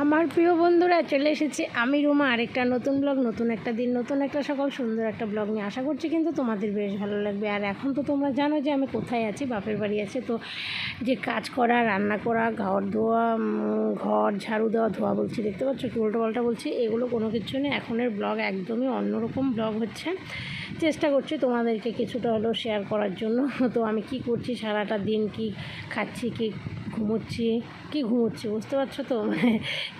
আমার প্রিয় বন্ধুরা, চলে এসেছে আমি রুমা। আরেকটা নতুন ব্লগ নতুন একটা দিন, নতুন একটা সকাল, সুন্দর একটা ব্লগ নিয়ে। আশা করছি কিন্তু তোমাদের বেশ ভালো লাগবে। আর এখন তো তোমরা জানো যে আমি কোথায় আছি, বাপের বাড়ি আছে। তো যে কাজ করা, রান্না করা, ঘর ধোয়া ঘর ঝাড়ু দেওয়া, ধোয়া বলছি, দেখতে পাচ্ছ? কি উল্টো পাল্টা বলছি, এগুলো কোনো কিছু নেই। এখনের ব্লগ একদমই অন্যরকম ব্লগ হচ্ছে। চেষ্টা করছি তোমাদেরকে কিছুটা হলেও শেয়ার করার জন্য। তো আমি কি করছি? সারাটা দিন কি খাচ্ছি, কি ঘুমোচ্ছি। কি ঘুমোচ্ছি বুঝতে পারছ তো? মানে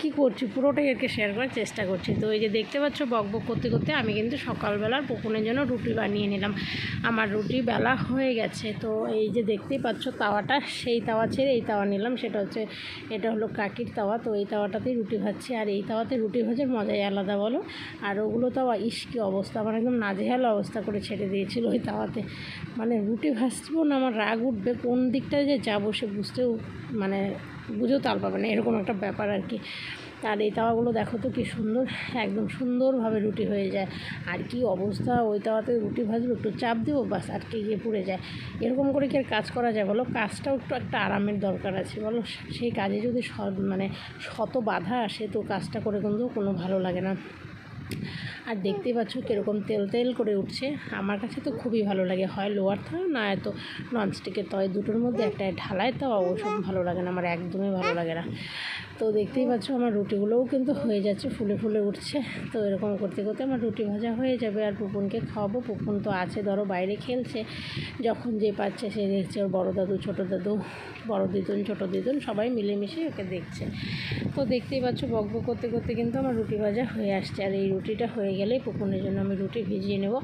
কী করছি? পুরোটাই আর কি শেয়ার করার চেষ্টা করছি। তো এই যে দেখতে পাচ্ছ বক বক করতে করতে আমি কিন্তু সকালবেলার পুকুনের জন্য রুটি বানিয়ে নিলাম। আমার রুটি বেলা হয়ে গেছে। তো এই যে দেখতেই পাচ্ছ তাওয়াটা, সেই তাওয়া ছেড়ে এই তাওয়া নিলাম। সেটা হচ্ছে, এটা হলো কাকির তাওয়া। তো এই তাওয়াটাতেই রুটি ভাজছি। আর এই তাওয়াতে রুটি ভাজার মজাই আলাদা বলো। আর ওগুলো তাওয়া ইস কী অবস্থা! আমার একদম নাজেহাল অবস্থা করে ছেড়ে দিয়েছিল ওই তাওয়াতে। মানে রুটি ভাজবো না, আমার রাগ উঠবে। কোন দিকটা যে যাব সে বুঝতেও মানে বুঝেও তাল পাবে না, এরকম একটা ব্যাপার আর কি। আর এই তাওয়াগুলো দেখো তো কী সুন্দর, একদম সুন্দরভাবে রুটি হয়ে যায়। আর কি অবস্থা, ওই তাওয়াতে রুটি ভাজবো একটু চাপ দেবো, বাস আটকে গিয়ে পুড়ে যায়। এরকম করে কি আর কাজ করা যায় বলো? কাজটাও একটু একটা আরামের দরকার আছে বলো? সেই কাজে যদি মানে শত বাধা আসে তো কাজটা করে কিন্তু কোনো ভালো লাগে না। আর দেখতেই পাচ্ছ কীরকম তেল তেল করে উঠছে। আমার কাছে তো খুবই ভালো লাগে। হয় লোয়ার থাও না এত ননস্টিকের তয় দুটোর মধ্যে একটা ঢালায় তাও ওসব ভালো লাগে না। আমার একদমই ভালো লাগে না। তো দেখতেই পাচ্ছ আমার রুটিগুলোও কিন্তু হয়ে যাচ্ছে, ফুলে ফুলে উঠছে। তো এরকম করতে করতে আমার রুটি ভাজা হয়ে যাবে আর পুপুনকে খাওয়াবো। পুপুন তো আছে, ধরো বাইরে খেলছে, যখন যে পাচ্ছে সে দেখছে ওর বড়ো দাদু, ছোটো দাদু, বড় দিদুন, ছোটো দিদুন, সবাই মিলেমিশে ওকে দেখছে। তো দেখতেই পাচ্ছ বক বক করতে করতে কিন্তু আমার রুটি ভাজা হয়ে আসছে। আর এই রুটিটা হয়ে গেলেই পুকুনের জন্য আমি রুটি ভিজিয়ে নেব।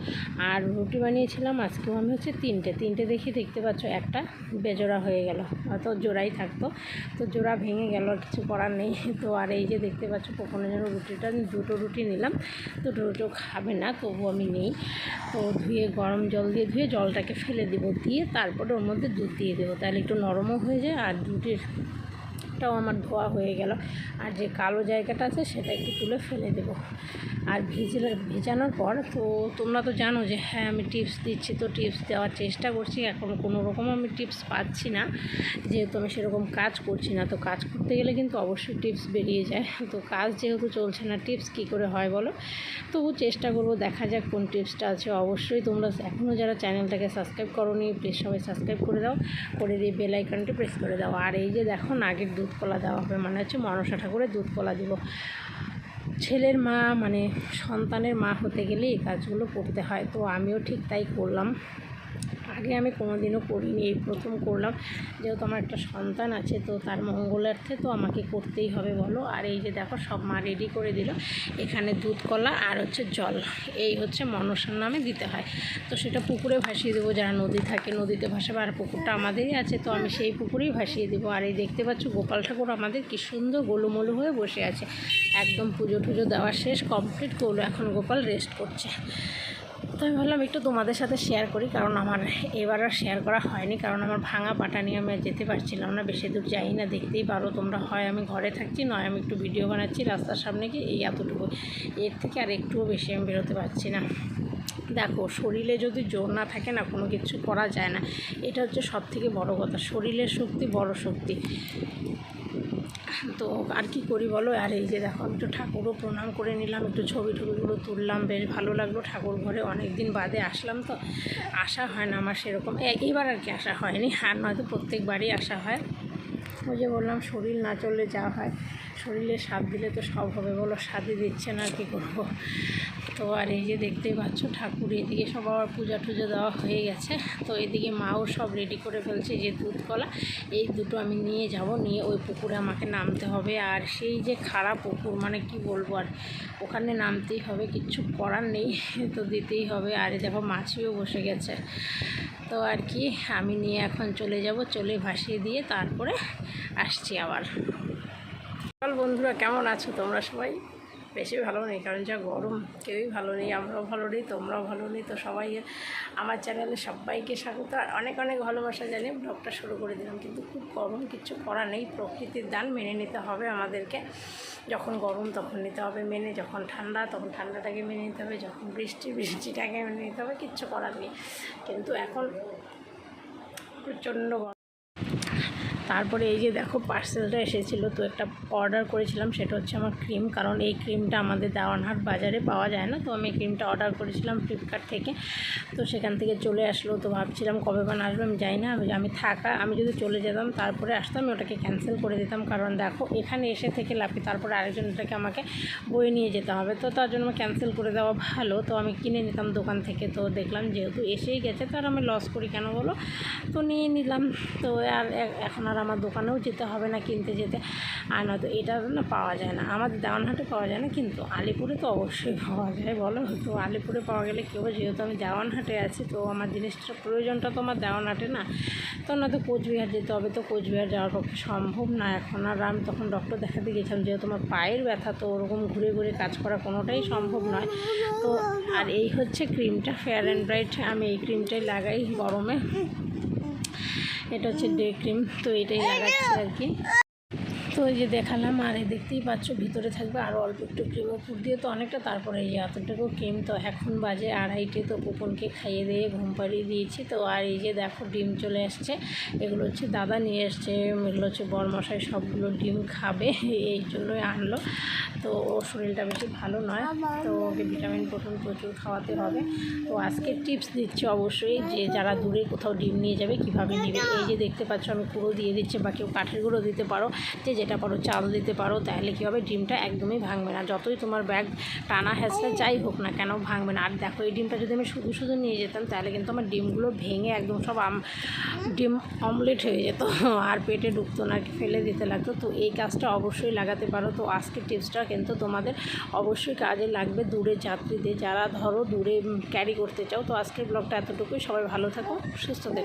আর রুটি বানিয়েছিলাম, আজকেও আমি হচ্ছে তিনটে। তিনটে দেখি দেখতে পাচ্ছ একটা বেজোড়া হয়ে গেল। হয়তো জোড়াই থাকতো। তো জোড়া ভেঙে গেল কিছু করার নেই। তো আর এই যে দেখতে পাচ্ছ কখনো যেন রুটিটা, আমি দুটো রুটি নিলাম, দুটো রুটিও খাবে না তবু আমি নেই। তো ধুয়ে, গরম জল দিয়ে ধুয়ে জলটাকে ফেলে দেবো, দিয়ে তারপরে ওর মধ্যে দুধ দিয়ে দেবো। তাহলে একটু নরমও হয়ে যায় আর রুটির টাও আমার ধোয়া হয়ে গেল। আর যে কালো জায়গাটা আছে সেটা একটু তুলে ফেলে দেবো। আর ভিজলে, ভিজানোর পর তো তোমরা তো জানো যে হ্যাঁ আমি টিপস দিচ্ছি তো টিপস দেওয়ার চেষ্টা করছি। এখন কোনো রকম আমি টিপস পাচ্ছি না। যেহেতু আমি সেরকম কাজ করছি না, তো কাজ করতে গেলে কিন্তু অবশ্যই টিপস বেরিয়ে যায়। তো কাজ যেহেতু চলছে না, টিপস কী করে হয় বলো? তবু চেষ্টা করব, দেখা যাক কোন টিপসটা আছে। অবশ্যই তোমরা এখনও যারা চ্যানেলটাকে সাবস্ক্রাইব করোনি, প্লিজ সবাই সাবস্ক্রাইব করে দাও। করে দিয়ে বেল আইকনটি প্রেস করে দাও। আর এই যে দেখো নাগের দুধ কলা দেওয়া হবে। মানে হচ্ছে মনসা ঠাকুরের দুধ কলা দিব। ছেলের মা মানে সন্তানের মা হতে গেলে এই কাজগুলো করতে হয়। তো আমিও ঠিক তাই করলাম। আগে আমি কোনোদিনও করিনি, এই প্রথম করলাম। যেহেতু আমার একটা সন্তান আছে, তো তার মঙ্গলার্থে তো আমাকে করতেই হবে, বলো। আর এই যে দেখো, সব মা রেডি করে দিল। এখানে দুধ কলা আর হচ্ছে জল। এই হচ্ছে মনসার নামে দিতে হয়। তো সেটা পুকুরে ভাসিয়ে দেবো, যারা নদী থাকে, নদীতে ভাসাবে। আর পুকুরটা আমাদেরই আছে, তো আমি সেই পুকুরেই ভাসিয়ে দেবো। আর এই দেখতে পাচ্ছ, গোপাল ঠাকুর আমাদের কি সুন্দর গোলুমলু হয়ে বসে আছে। একদম পুজো টুজো দেওয়া শেষ, কমপ্লিট করল। এখন গোপাল রেস্ট করছে। তো আমি ভাবলাম একটু তোমাদের সাথে শেয়ার করি, কারণ আমার এবার আর শেয়ার করা হয়নি, কারণ আমার ভাঙা পাটা নিয়ে আমি যেতে পারছিলাম না, বেশি দূর যাই না, দেখতেই পারো তোমরা, হয় আমি ঘরে থাকছি, নয় আমি একটু ভিডিও বানাচ্ছি, রাস্তার সামনে গিয়ে এই এতটুকু। এর থেকে আর একটুও বেশি আমি বেরোতে পারছি না। দেখো, শরীরে যদি জোর না থাকে না, কোনো কিছু করা যায় না, এটা হচ্ছে সব থেকে বড়ো কথা, শরীরের শক্তি বড় শক্তি। তো আর কি করি বলো? আর এই যে দেখো একটু ঠাকুরও প্রণাম করে নিলাম, একটু ছবি টবিগুলো তুললাম, বেশ ভালো লাগল ঠাকুর ঘরে অনেক দিন বাদে আসলাম তো, আসা হয় না আমার সেরকম। এইবার আর কি আসা হয়নি, আর নয়তো প্রত্যেকবারই আসা হয়। ওই যে বললাম, শরীর না চললে যা হয়। শরীরে স্বাদ দিলে তো সব হবে। বলো স্বাদই দিচ্ছে না, কি করব? তো আর এই যে দেখতেই পাচ্ছ, ঠাকুর এদিকে সব আবার পূজা টুজো দেওয়া হয়ে গেছে। তো এদিকে মাও সব রেডি করে ফেলছে যে দুধ কলা এই দুটো আমি নিয়ে যাব, নিয়ে ওই পুকুরে আমাকে নামতে হবে। আর সেই যে খারাপ পুকুর মানে কি বলব আর, ওখানে নামতেই হবে, কিচ্ছু করার নেই, তো দিতেই হবে। আর দেখো, মাছিও বসে গেছে। তো আর কি, আমি নিয়ে এখন চলে যাব, চলে ভাসিয়ে দিয়ে তারপরে আসছি আবার। সকাল বন্ধুরা, কেমন আছো তোমরা সবাই? বেশি ভালো নেই, কারণ যা গরম, কেউই ভালো নেই, আমরাও ভালো নেই, তোমরাও ভালো নেই। তো সবাই, আমার চ্যানেলে সবাইকে স্বাগত। আর অনেক অনেক ভালোবাসা জানি ব্লগটা শুরু করে দিলাম। কিন্তু খুব গরম, কিছু করা নেই। প্রকৃতির দান মেনে নিতে হবে আমাদেরকে। যখন গরম, তখন নিতে হবে মেনে। যখন ঠান্ডা, তখন ঠান্ডাটাকে মেনে নিতে হবে। যখন বৃষ্টি, বৃষ্টিটাকে মেনে নিতে হবে, কিচ্ছু করার নেই। কিন্তু এখন প্রচণ্ড গরম। তারপরে এই যে দেখো পার্সেলটা এসেছিল, তো একটা অর্ডার করেছিলাম, সেটা হচ্ছে আমার ক্রিম কারণ এই ক্রিমটা আমাদের দেওয়ানহাট বাজারে পাওয়া যায় না, তো আমি ক্রিমটা অর্ডার করেছিলাম ফ্লিপকার্ট থেকে। তো সেখান থেকে চলে আসলো, তো ভাবছিলাম কবে বান আসবে আমি যাই না, আমি- থাকা, আমি যদি চলে যেতাম, তারপরে আসতাম, আমি ওটাকে ক্যান্সেল করে দিতাম, কারণ দেখো এখানে এসে থেকে লাপি তারপরে আরেকজনটাকে আমাকে বয়ে নিয়ে যেতে হবে, তো তার জন্য ক্যান্সেল করে দেওয়া ভালো, তো আমি কিনে নিতাম দোকান থেকে, তো দেখলাম যেহেতু এসেই গেছে তার আমি লস করি কেন বলো? তো নিয়ে নিলাম, তো আর এখন আর আমার দোকানেও যেতে হবে না, কিনতে যেতে। আর নয়তো এটা না পাওয়া যায় না। আমাদের দেওয়ানহাটে পাওয়া যায় না, কিন্তু আলিপুরে তো অবশ্যই পাওয়া যায়, বলো? তো আলিপুরে পাওয়া গেলে কেউ যেহেতু আমি দেওয়ানহাটে আছি, তো আমার জিনিসটার প্রয়োজনটা তো আমার দেওয়ানহাটে না। তো নয়তো কোচবিহার যেতে হবে, তো কোচবিহার যাওয়ার পক্ষে সম্ভব না। এখন আর আমি তখন ডক্টর দেখাতে গেছিলাম যেহেতু আমার পায়ের ব্যথা, তো ওরকম ঘুরে ঘুরে কাজ করা কোনোটাই সম্ভব নয়। তো আর এই হচ্ছে ক্রিমটা ফেয়ার অ্যান্ড ব্রাইট আমি এই ক্রিমটাই লাগাই গরমে। এটা হচ্ছে ডে ক্রিম তো এটাই লাগাচ্ছি আর কি। তো এই যে দেখালাম, আর এই দেখতেই পাচ্ছ, ভিতরে থাকবে আরও অল্প একটু ক্রিম উপর দিয়ে। তো অনেকটা তারপরে এই যে এতটুকু ক্রিম তো এখন বাজে আড়াইটে, তো কুপনকে খাইয়ে দিয়ে ঘুম পাড়িয়ে দিয়েছি। তো আর এই যে দেখো, ডিম চলে আসছে। এগুলো হচ্ছে দাদা নিয়ে এসছে, এগুলো হচ্ছে বরমশাই সবগুলো ডিম খাবে, এই জন্যই আনলো। তো ওর শরীরটা বেশি ভালো নয়, তো ওকে ভিটামিন প্রোটিন প্রচুর খাওয়াতে হবে। তো আজকে টিপস দিচ্ছি অবশ্যই যে যারা দূরে কোথাও ডিম নিয়ে যাবে, কীভাবে নেবে। এই যে দেখতে পাচ্ছ, আমি পুরো দিয়ে দিচ্ছি বা কেউ কাঠের গুঁড়ো দিতে পারো। যে যেটা পারো চাল দিতে পারো, তাহলে কী হবে? ডিমটা একদমই ভাঙবে না। যতই তোমার ব্যাগ টানা হ্যাসলে যাই হোক না কেন, ভাঙবে না। আর দেখো, এই ডিমটা যদি আমি শুধু শুধু নিয়ে যেতাম, তাহলে কিন্তু আমার ডিমগুলো ভেঙে একদম সব আম ডিম অমলেট হয়ে যেত। আর পেটে ঢুকতো না, ফেলে দিতে লাগতো। তো এই কাজটা অবশ্যই লাগাতে পারো। তো আজকের টিপসটা কিন্তু তোমাদের অবশ্যই কাজে লাগবে দূরে যাত্রীদের। যারা ধরো দূরে ক্যারি করতে চাও, তো আজকের ব্লগটা এতটুকুই। সবাই ভালো থাকো, সুস্থ থেকো।